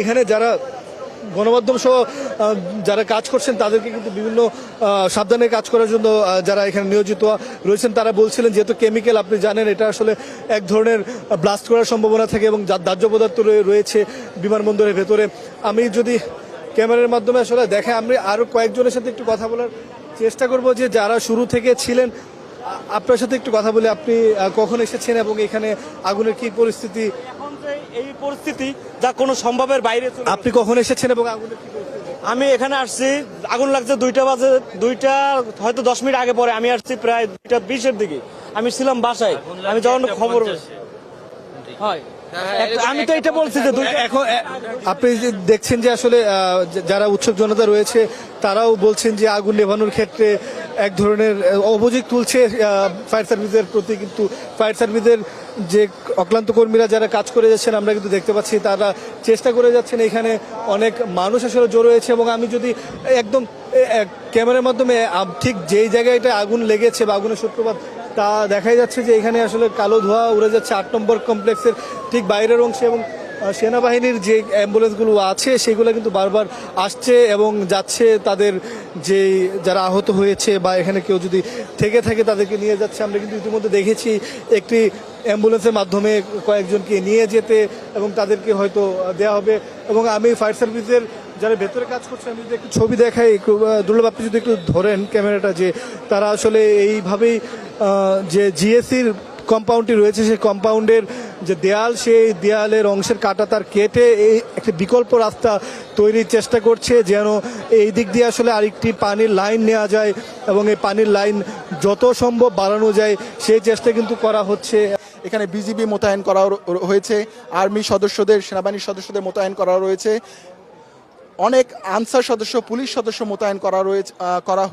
এখানে যারা গণমাধ্যম সহ যারা কাজ করছেন, তাদেরকে কিন্তু বিভিন্ন সাবধানে কাজ করার জন্য যারা এখানে নিয়োজিত রয়েছেন, তারা বলছিলেন যেহেতু কেমিক্যাল আপনি জানেন, এটা আসলে এক ধরনের ব্লাস্ট করার সম্ভাবনা থাকে এবং দাহ্য পদার্থ রয়ে- রয়েছে বিমানবন্দরের ভেতরে। আমি যদি ক্যামেরার মাধ্যমে আসলে দেখে, আমি আরও কয়েকজনের সাথে একটু কথা বলার চেষ্টা করব যে যারা শুরু থেকে ছিলেন আপনার সাথে একটু কথা বলে আপনি কখন এসেছেন এবং এখানে আগুনের কি পরিস্থিতি এই পরিস্থিতি যা কোনো সম্ভবের বাইরে আপনি কখন এসেছেন এবং আগুনের আমি এখানে আসছি আগুন লাগছে দুইটা বাজে দুইটা হয়তো দশ মিনিট আগে পরে আমি আসছি প্রায় দুইটা বিশের দিকে। আমি ছিলাম বাসায়। আমি যখন খবর হয়। আমি তো এটা বলছি যে এখন আপনি যে দেখছেন যে আসলে যারা উৎসুক জনতা রয়েছে তারাও বলছেন যে আগুন নেভানোর ক্ষেত্রে এক ধরনের অভিযোগ তুলছে ফায়ার সার্ভিসের প্রতি। কিন্তু ফায়ার সার্ভিসের যে অক্লান্ত কর্মীরা যারা কাজ করে যাচ্ছেন আমরা কিন্তু দেখতে পাচ্ছি তারা চেষ্টা করে যাচ্ছেন। এখানে অনেক মানুষ আসলে জড়ো হয়েছে এবং আমি যদি একদম ক্যামেরার মাধ্যমে ঠিক যেই জায়গায় এটা আগুন লেগেছে বা আগুনের সূত্রপাত তা দেখাই যাচ্ছে যে এখানে আসলে কালো ধোঁয়া উড়ে যাচ্ছে আট নম্বর কমপ্লেক্সের ঠিক বাইরের অংশে এবং সেনাবাহিনীর যে অ্যাম্বুলেন্সগুলো আছে সেগুলো কিন্তু বারবার আসছে এবং যাচ্ছে তাদের যে, যারা আহত হয়েছে বা এখানে কেউ যদি থেকে থাকে তাদেরকে নিয়ে যাচ্ছে। আমরা কিন্তু ইতিমধ্যে দেখেছি একটি অ্যাম্বুলেন্সের মাধ্যমে কয়েকজনকে নিয়ে যেতে এবং তাদেরকে হয়তো দেওয়া হবে এবং আমি ফায়ার সার্ভিসের যারা ভেতরে কাজ করছে, আমি যদি একটু ছবি দেখাই দুর্লভ, আপনি যদি একটু ধরেন ক্যামেরাটা যে তারা আসলে এইভাবেই যে জিএসির কম্পাউন্ডটি রয়েছে, সেই কম্পাউন্ডের যে দেয়াল, সেই দেয়ালের অংশের কাটা তার কেটে এই একটি বিকল্প রাস্তা তৈরির চেষ্টা করছে, যেন এই দিক দিয়ে আসলে আরেকটি পানির লাইন নেওয়া যায় এবং এই পানির লাইন যত সম্ভব বাড়ানো যায়, সেই চেষ্টা কিন্তু করা হচ্ছে। এখানে বিজিবি মোতায়েন করা হয়েছে, আর্মি সদস্যদের, সেনাবাহিনীর সদস্যদের মোতায়েন করা রয়েছে, অনেক আনসার সদস্য, পুলিশ সদস্য মোতায়েন করা রয়েছে করা হয়েছে